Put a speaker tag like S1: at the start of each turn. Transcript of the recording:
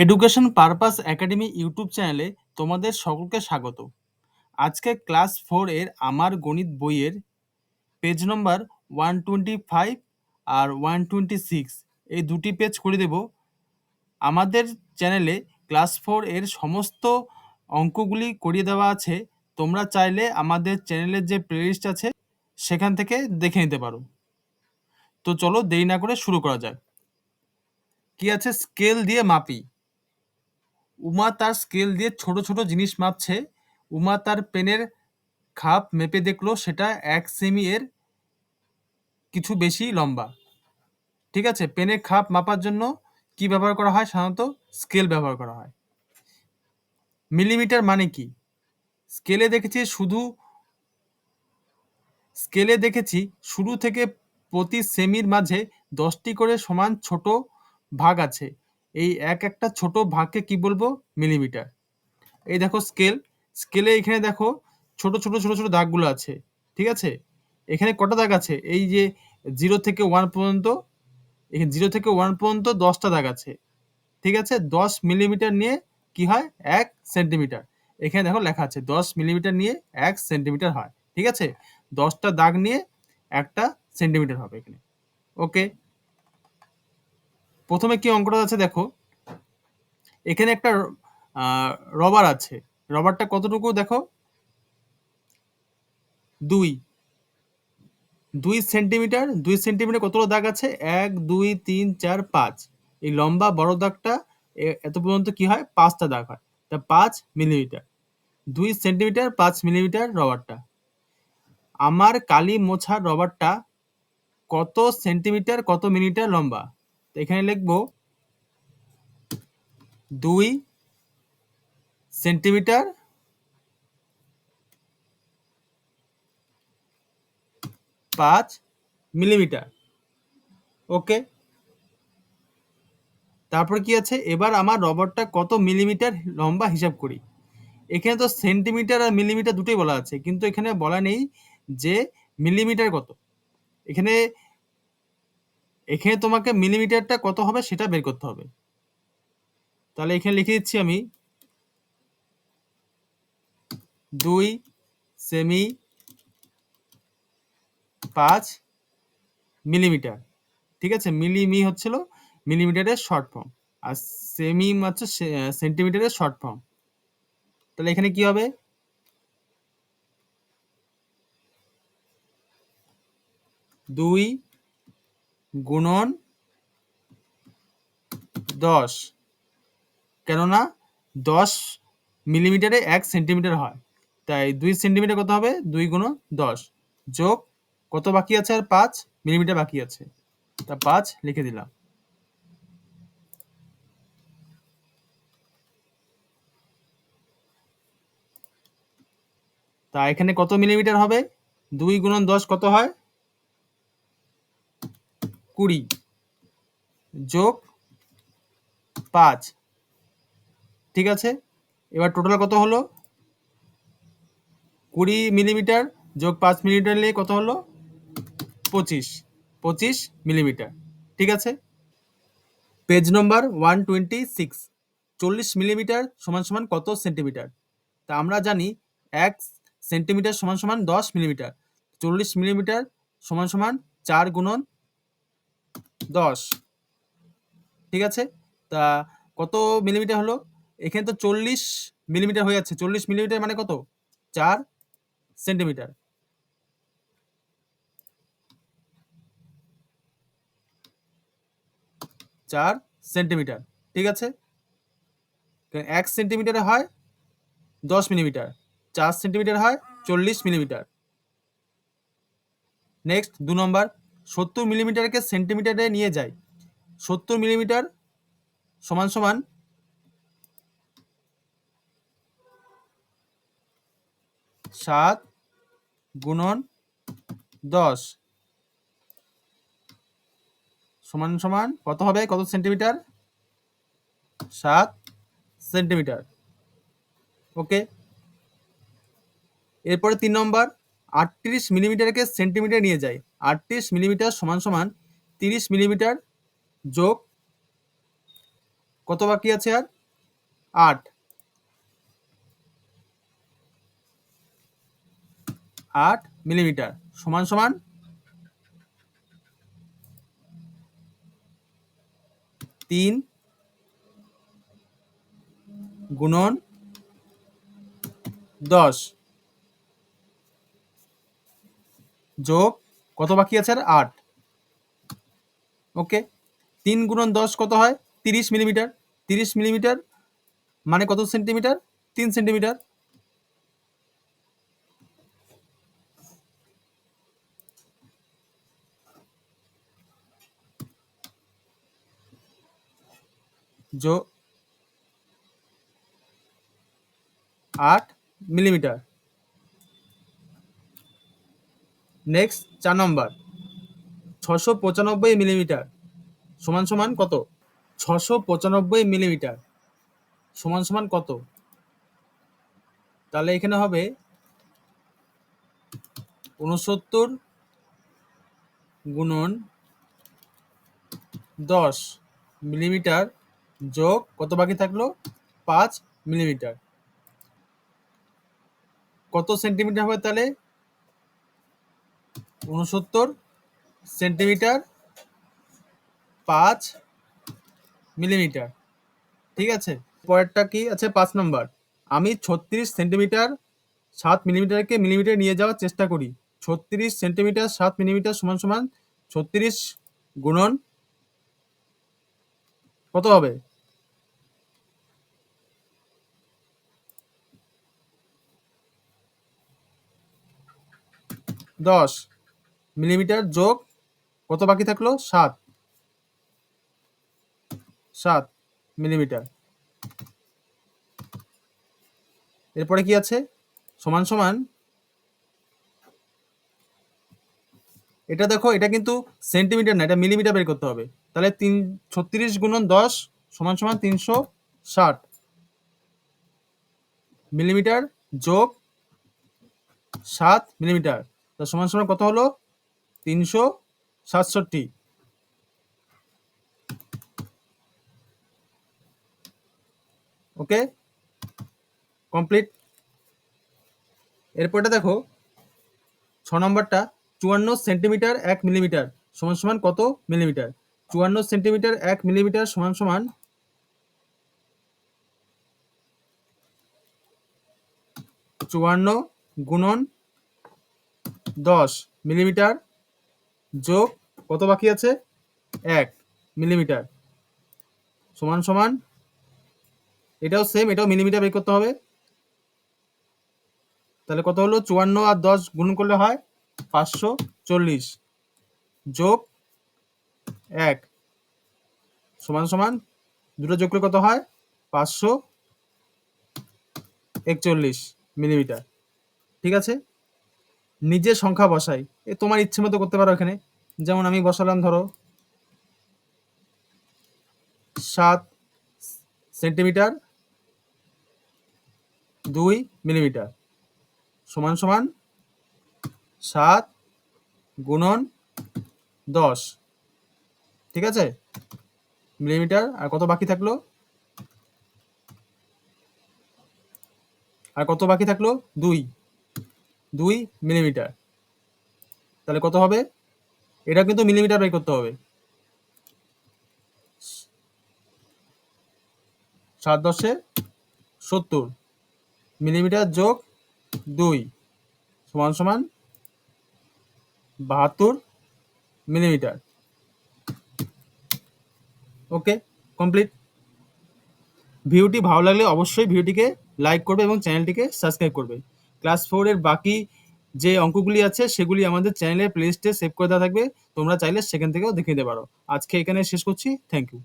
S1: Education purpose academy YouTube চ্যানেলে তোমাদের সকলকে স্বাগত। আজকে ক্লাস ফোর এর আমার গণিত বইয়ের page number one twenty five আর ওয়ান টোয়েন্টি সিক্স এই দুটি পেজ করে দেব। আমাদের চ্যানেলে ক্লাস ফোর এর সমস্ত অঙ্কগুলি করিয়ে দেওয়া আছে। তোমরা চাইলে আমাদের চ্যানেলের যে প্লেলিস্ট আছে, সেখান থেকে দেখে নিতে পারো। তো চলো দেরি না করে শুরু করা যাক। কি আছে? স্কেল দিয়ে মাপি। উমা তার স্কেল দিয়ে ছোট ছোট জিনিস মাপছে। উমা তার পেনের খাপ মেপে দেখল সেটা এক সেমি এর কিছু বেশি লম্বা। ঠিক আছে, পেনের খাপ মাপার জন্য কি ব্যবহার করা হয়? সাধারণত স্কেল ব্যবহার করা হয়। মিলিমিটার মানে কি? স্কেলে দেখেছি শুধু স্কেলে দেখেছি শুরু থেকে প্রতি সেমির মাঝে দশটি করে সমান ছোট ভাগ আছে। এই এক একটা ছোট ভাগকে কি বলব? মিলিমিটার। এই দেখো স্কেল স্কেলে এখানে দেখো ছোট ছোট ছোট ছোট দাগগুলো আছে, ঠিক আছে? এখানে কটা দাগ আছে? এই যে জিরো থেকে ওয়ান পর্যন্ত, এখানে জিরো থেকে ওয়ান পর্যন্ত দশটা দাগ আছে, ঠিক আছে? দশ মিলিমিটার নিয়ে কি হয়? এক সেন্টিমিটার। এখানে দেখো লেখা আছে, দশ মিলিমিটার নিয়ে এক সেন্টিমিটার হয়, ঠিক আছে? দশটা দাগ নিয়ে একটা সেন্টিমিটার হবে এখানে, ওকে? প্রথমে কি অঙ্কটা আছে দেখো? এখানে একটা রবার আছে। রবারটা কতটুকু দেখো? দুই। দুই সেন্টিমিটার দুই সেন্টিমিটার কতগুলো দাগ আছে? এক, দুই, তিন, চার, পাঁচ। এই লম্বা বড় দাগটা এত পর্যন্ত কি হয়? পাঁচটা দাগ হয়। তা পাঁচ মিলিমিটার। দুই সেন্টিমিটার, পাঁচ মিলিমিটার রবারটা। আমার কালি মোছার রবারটা কত সেন্টিমিটার, কত মিলিমিটার লম্বা? তো এখানে লিখব দুই সেন্টিমিটার পাঁচ মিলিমিটার। ওকে? তারপর কি আছে? এবার আমার রবারটা কত মিলিমিটার লম্বা হিসাব করি। এখানে তো সেন্টিমিটার আর মিলিমিটার দুটোই বলা আছে, কিন্তু এখানে বলা নেই যে মিলিমিটার কত। এখানে এখানে তোমাকে মিলিমিটারটা কত হবে সেটা বের করতে হবে। তাহলে এখানে লিখে দিচ্ছি আমি দুই সেমি পাঁচ মিলিমিটার। ঠিক আছে? মিলিমি হচ্ছিল মিলিমিটারের শর্ট ফর্ম। আর সেমি হচ্ছে সেন্টিমিটারের শর্ট ফর্ম। তাহলে এখানে কি হবে? দুই গুণন দশ। কেননা দশ মিলিমিটারে এক সেন্টিমিটার হয়। তাই দুই সেন্টিমিটার কত হবে? দুই গুণ দশ। যোগ কত বাকি আছে? আর পাঁচ মিলিমিটার বাকি আছে। তা পাঁচ লিখে দিলাম। তা এখানে কত মিলিমিটার হবে? দুই গুণন দশ কত হয়? কুড়ি যোগ পাঁচ। ঠিক আছে? এবার টোটাল কত হলো? কুড়ি মিলিমিটার যোগ পাঁচ মিলিমিটার নিয়ে কত হলো? পঁচিশ। পঁচিশ মিলিমিটার ঠিক আছে? Page number one twenty six চল্লিশ মিলিমিটার সমান সমান কত সেন্টিমিটার তা আমরা জানি এক সেন্টিমিটার সমান সমান দশ মিলিমিটার চল্লিশ মিলিমিটার সমান সমান চার গুণন দশ। ঠিক আছে? তা কত মিলিমিটার হলো? এখানে তো চল্লিশ মিলিমিটার হয়ে যাচ্ছে। চল্লিশ মিলিমিটার মানে কত? চার সেন্টিমিটার। চার সেন্টিমিটার। ঠিক আছে? এক সেন্টিমিটারে হয় দশ মিলিমিটার। চার সেন্টিমিটার হয় চল্লিশ মিলিমিটার। নেক্সট দু নম্বর। সত্তর মিলিমিটারকে সেন্টিমিটারে নিয়ে যায়। সত্তর মিলিমিটার সমান সমান সাত গুণন দশ সমান সমান কত হবে? কত সেন্টিমিটার? সাত সেন্টিমিটার। ওকে। এরপরে তিন নম্বর, আটত্রিশ মিলিমিটারকে সেন্টিমিটার নিয়ে যায়। আটত্রিশ মিলিমিটার সমান সমান তিরিশ মিলিমিটার যোগ কত বাকি আছে আর? আট। আট মিলিমিটার সমান সমান তিন গুণন দশ যোগ কত বাকি আছে আর আট? ওকে তিন গুণন দশ কত হয়? তিরিশ মিলিমিটার তিরিশ মিলিমিটার মানে কত সেন্টিমিটার তিন সেন্টিমিটার जो আট মিলিমিটার নেক্সট চার নম্বর ছশো পঁচানব্বই মিলিমিটার, সমান সমান কত? ছশো পঁচানব্বই মিলিমিটার, সমান সমান কত? তাহলে এখানে হবে উনসত্তর গুণন দশ মিলিমিটার যোগ কত বাকি থাকল? পাঁচ মিলিমিটার। কত সেন্টিমিটার হবে তাহলে? উনসত্তর সেন্টিমিটার পাঁচ মিলিমিটার। ঠিক আছে? পরেরটা কি আছে? পাঁচ নম্বর। আমি ছত্রিশ সেন্টিমিটার সাত মিলিমিটারকে মিলিমিটার নিয়ে যাওয়ার চেষ্টা করি। ছত্রিশ সেন্টিমিটার সাত মিলিমিটার সমান সমান ছত্রিশ গুণন কত হবে? দশ। মিলিমিটার যোগ কত বাকি থাকল? সাত। সাত মিলিমিটার। এরপরে কি আছে? সমান সমান এটা দেখো, এটা কিন্তু সেন্টিমিটার না, এটা মিলিমিটার বের করতে হবে। তাহলে তিন, ছত্রিশ গুণন দশ সমান সমান তিনশো ষাট। মিলিমিটার যোগ সাত মিলিমিটার। সমান সমান কত হলো? তিনশো সাতষট্টি। ওকে? কমপ্লিট? এরপরটা দেখো, ছ নম্বরটা, চুয়ান্ন সেন্টিমিটার এক মিলিমিটার সমান সমান কত মিলিমিটার? চুয়ান্ন সেন্টিমিটার এক মিলিমিটার সমান সমান চুয়ান্ন গুণন দশ মিলিমিটার যোগ কত বাকি আছে? এক মিলিমিটার। সমান সমান, এটাও সেম এটাও মিলিমিটার বের করতে হবে। তাহলে কত হলো? চুয়ান্ন আর দশ গুণ করলে হয় পাঁচশো চল্লিশ। যোগ এক। সমান সমান, দুটো যোগ করলে কত হয়? পাঁচশো একচল্লিশ মিলিমিটার। ঠিক আছে? নিজের সংখ্যা বসাই। এ তোমার ইচ্ছে মতো করতে পারো এখানে। যেমন আমি বসালাম ধরো সাত সেন্টিমিটার দুই মিলিমিটার। সমান সমান সাত গুণন দশ। ঠিক আছে? মিলিমিটার আর কত বাকি থাকল? আর কত বাকি থাকল? দুই। দুই মিলিমিটার। তাহলে কত হবে? এটা কিন্তু মিলিমিটার বের করতে হবে। সাত দশে সত্তর। মিলিমিটার যোগ দুই সমান সমান বাহাত্তর মিলিমিটার। ওকে, কমপ্লিট। ভিডিওটি ভালো লাগলে অবশ্যই ভিডিওটিকে লাইক করবে এবং চ্যানেলটিকে সাবস্ক্রাইব করবে। ক্লাস ফোরের বাকি যে অঙ্কগুলি আছে, সেগুলি আমাদের চ্যানেলের প্লেলিস্টে সেভ করে দেওয়া থাকবে। তোমরা চাইলে সেখান থেকেও দেখে নিতে পারো। আজকে এখানে শেষ করছি। Thank you